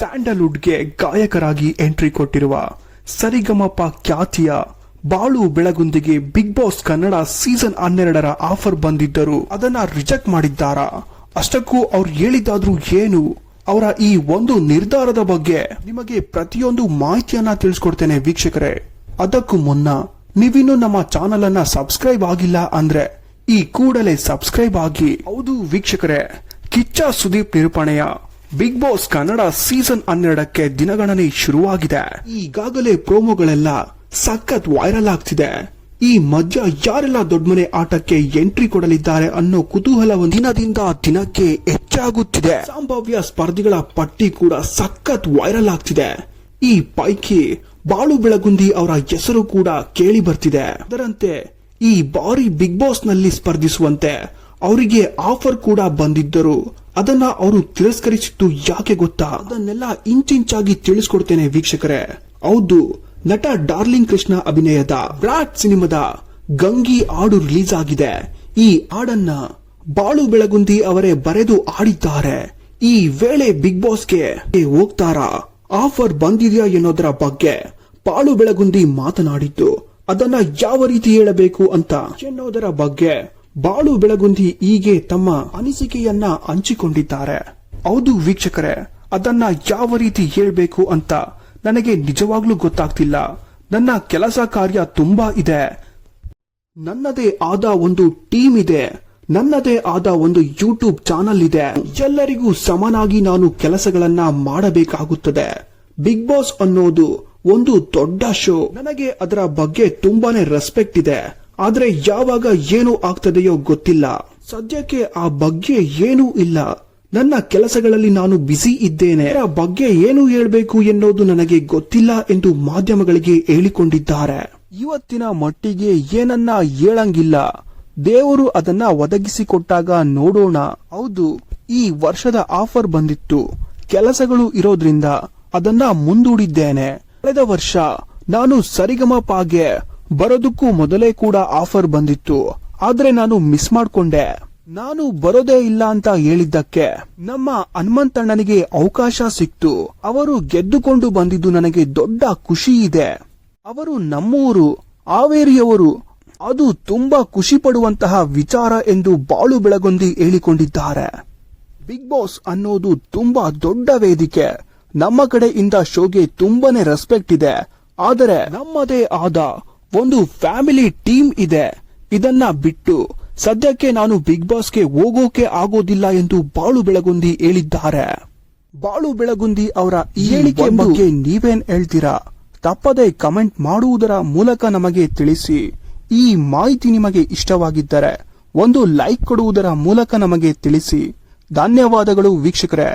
ಸ್ಯಾಂಡಲ್ವುಡ್ಗೆ ಗಾಯಕರಾಗಿ entry ಕೊಟ್ಟಿರುವ ಸರಿಗಮಪ ಖ್ಯಾತಿಯ ಬಾಳು ಬೆಳಗುಂದಿಗೆ ಬಿಗ್ ಬಾಸ್ ಕನ್ನಡ ಸೀಸನ್ ಹನ್ನೆರಡರ ಆಫರ್ ಬಂದಿದ್ದರು ಅದನ್ನ ರಿಜೆಕ್ಟ್ ಮಾಡಿದ್ದಾರಾ? ಅಷ್ಟಕ್ಕೂ ಅವ್ರು ಹೇಳಿದ್ದಾದ್ರೂ ಏನು? ಅವರ ಈ ಒಂದು ನಿರ್ಧಾರದ ಬಗ್ಗೆ ನಿಮಗೆ ಪ್ರತಿಯೊಂದು ಮಾಹಿತಿಯನ್ನ ತಿಳಿಸ್ಕೊಡ್ತೇನೆ ವೀಕ್ಷಕರೇ. ಅದಕ್ಕೂ ಮುನ್ನ ನೀವಿನ್ನು ನಮ್ಮ ಚಾನಲ್ ಅನ್ನ ಸಬ್ಸ್ಕ್ರೈಬ್ ಆಗಿಲ್ಲ ಅಂದ್ರೆ ಈ ಕೂಡಲೇ ಸಬ್ಸ್ಕ್ರೈಬ್ ಆಗಿ. ಹೌದು ವೀಕ್ಷಕರೇ, ಕಿಚ್ಚ ಸುದೀಪ್ ನಿರೂಪಣೆಯ ಬಿಗ್ ಬಾಸ್ ಕನ್ನಡ ಸೀಸನ್ ಹನ್ನೆರಡಕ್ಕೆ ದಿನಗಣನೆ ಶುರುವಾಗಿದೆ. ಈಗಾಗಲೇ ಪ್ರೋಮೋಗಳೆಲ್ಲ ಸಖತ್ ವೈರಲ್ ಆಗ್ತಿದೆ. ಈ ಮಧ್ಯ ಯಾರೆಲ್ಲ ದೊಡ್ಡಮನೆ ಆಟಕ್ಕೆ ಎಂಟ್ರಿ ಕೊಡಲಿದ್ದಾರೆ ಅನ್ನೋ ಕುತೂಹಲ ದಿನದಿಂದ ದಿನಕ್ಕೆ ಹೆಚ್ಚಾಗುತ್ತಿದೆ. ಸಂಭಾವ್ಯ ಸ್ಪರ್ಧಿಗಳ ಪಟ್ಟಿ ಕೂಡ ಸಖತ್ ವೈರಲ್ ಆಗ್ತಿದೆ. ಈ ಪೈಕಿ ಬಾಳು ಬೆಳಗುಂದಿ ಅವರ ಹೆಸರು ಕೂಡ ಕೇಳಿ ಬರ್ತಿದೆ. ಅದರಂತೆ ಈ ಬಾರಿ ಬಿಗ್ ಬಾಸ್ನಲ್ಲಿ ಸ್ಪರ್ಧಿಸುವಂತೆ ಅವರಿಗೆ ಆಫರ್ ಕೂಡ ಬಂದಿದ್ದರು ಅದನ್ನ ಅವರು ತಿರಸ್ಕರಿಸಿತ್ತು ಯಾಕೆ ಗೊತ್ತಾ? ಅದನ್ನೆಲ್ಲ ಇಂಚಿಂಚಾಗಿ ತಿಳಿಸ್ಕೊಡ್ತೇನೆ ವೀಕ್ಷಕರೇ. ಹೌದು, ನಟ ಡಾರ್ಲಿಂಗ್ ಕೃಷ್ಣ ಅಭಿನಯದ ಬ್ರಾಟ್ ಸಿನಿಮಾದ ಗಂಗಿ ಹಾಡು ರಿಲೀಸ್ ಆಗಿದೆ. ಈ ಹಾಡನ್ನ ಬಾಳು ಬೆಳಗುಂದಿ ಅವರೇ ಬರೆದು ಆಡಿದ್ದಾರೆ ಈ ವೇಳೆ ಬಿಗ್ ಬಾಸ್ಗೆ ಹೋಗ್ತಾರಾ? ಆಫರ್ ಬಂದಿದೆಯಾ ಎನ್ನೋದರ ಬಗ್ಗೆ ಬಾಳು ಬೆಳಗುಂದಿ ಮಾತನಾಡಿದ್ದು, ಅದನ್ನ ಯಾವ ರೀತಿ ಹೇಳಬೇಕು ಅಂತ ಎನ್ನೋದರ ಬಗ್ಗೆ ಬಾಳು ಬೆಳಗುಂದಿ ಹೀಗೆ ತಮ್ಮ ಅನಿಸಿಕೆಯನ್ನ ಹಂಚಿಕೊಂಡಿದ್ದಾರೆ. ಹೌದು ವೀಕ್ಷಕರೇ, ಅದನ್ನ ಯಾವ ರೀತಿ ಹೇಳಬೇಕು ಅಂತ ನನಗೆ ನಿಜವಾಗ್ಲೂ ಗೊತ್ತಾಗ್ತಿಲ್ಲ. ನನ್ನ ಕೆಲಸ ಕಾರ್ಯ ತುಂಬಾ ಇದೆ. ನನ್ನದೇ ಆದ ಒಂದು ಟೀಮ್ ಇದೆ. ನನ್ನದೇ ಆದ ಒಂದು ಯೂಟ್ಯೂಬ್ ಚಾನಲ್ ಇದೆ. ಎಲ್ಲರಿಗೂ ಸಮನಾಗಿ ನಾನು ಕೆಲಸಗಳನ್ನ ಮಾಡಬೇಕಾಗುತ್ತದೆ. ಬಿಗ್ ಬಾಸ್ ಅನ್ನೋದು ಒಂದು ದೊಡ್ಡ ಶೋ. ನನಗೆ ಅದರ ಬಗ್ಗೆ ತುಂಬಾನೇ ರೆಸ್ಪೆಕ್ಟ್ ಇದೆ. ಆದ್ರೆ ಯಾವಾಗ ಏನು ಆಗ್ತದೆಯೋ ಗೊತ್ತಿಲ್ಲ. ಸದ್ಯಕ್ಕೆ ಆ ಬಗ್ಗೆ ಏನೂ ಇಲ್ಲ. ನನ್ನ ಕೆಲಸಗಳಲ್ಲಿ ನಾನು ಬ್ಯುಸಿ ಇದ್ದೇನೆ. ಆ ಬಗ್ಗೆ ಏನು ಹೇಳಬೇಕು ಎನ್ನುವುದು ನನಗೆ ಗೊತ್ತಿಲ್ಲ ಎಂದು ಮಾಧ್ಯಮಗಳಿಗೆ ಹೇಳಿಕೊಂಡಿದ್ದಾರೆ. ಇವತ್ತಿನ ಮಟ್ಟಿಗೆ ಏನನ್ನ ಹೇಳಂಗಿಲ್ಲ. ದೇವರು ಅದನ್ನ ಒದಗಿಸಿಕೊಟ್ಟಾಗ ನೋಡೋಣ. ಹೌದು, ಈ ವರ್ಷದ ಆಫರ್ ಬಂದಿತ್ತು. ಕೆಲಸಗಳು ಇರೋದ್ರಿಂದ ಅದನ್ನ ಮುಂದೂಡಿದ್ದೇನೆ. ಕಳೆದ ವರ್ಷ ನಾನು ಸರಿಗಮಪಾಗೆ ಬರೋದಕ್ಕೂ ಮೊದಲೇ ಕೂಡ ಆಫರ್ ಬಂದಿತ್ತು. ಆದ್ರೆ ನಾನು ಮಿಸ್ ಮಾಡ್ಕೊಂಡೆ. ನಾನು ಬರೋದೇ ಇಲ್ಲ ಅಂತ ಹೇಳಿದ್ದಕ್ಕೆ ನಮ್ಮ ಹನುಮಂತಣ್ಣನಿಗೆ ಅವಕಾಶ ಸಿಕ್ತು. ಅವರು ಗೆದ್ದುಕೊಂಡು ಬಂದಿದ್ದು ನನಗೆ ದೊಡ್ಡ ಖುಷಿ ಇದೆ. ಅವರು ನಮ್ಮೂರು, ಹಾವೇರಿಯವರು, ಅದು ತುಂಬಾ ಖುಷಿ ಪಡುವಂತಹ ವಿಚಾರ ಎಂದು ಬಾಳು ಬೆಳಗೊಂದಿ ಹೇಳಿಕೊಂಡಿದ್ದಾರೆ. ಬಿಗ್ ಬಾಸ್ ಅನ್ನೋದು ತುಂಬಾ ದೊಡ್ಡ ವೇದಿಕೆ. ನಮ್ಮ ಕಡೆಯಿಂದ ಶೋಗೆ ತುಂಬಾನೇ ರೆಸ್ಪೆಕ್ಟ್ ಇದೆ. ಆದರೆ ನಮ್ಮದೇ ಆದ ಒಂದು ಫ್ಯಾಮಿಲಿ ಟೀಮ್ ಇದೆ. ಇದನ್ನ ಬಿಟ್ಟು ಸದ್ಯಕ್ಕೆ ನಾನು ಬಿಗ್ ಬಾಸ್ಗೆ ಹೋಗೋಕೆ ಆಗೋದಿಲ್ಲ ಎಂದು ಬಾಳು ಬೆಳಗುಂದಿ ಹೇಳಿದ್ದಾರೆ. ಬಾಳು ಬೆಳಗುಂದಿ ಅವರ ಈ ಹೇಳಿಕೆ ಬಗ್ಗೆ ನೀವೇನ್ ಹೇಳ್ತೀರಾ? ತಪ್ಪದೆ ಕಮೆಂಟ್ ಮಾಡುವುದರ ಮೂಲಕ ನಮಗೆ ತಿಳಿಸಿ. ಈ ಮಾಹಿತಿ ನಿಮಗೆ ಇಷ್ಟವಾಗಿದ್ದರೆ ಒಂದು ಲೈಕ್ ಕೊಡುವುದರ ಮೂಲಕ ನಮಗೆ ತಿಳಿಸಿ. ಧನ್ಯವಾದಗಳು ವೀಕ್ಷಕರೇ.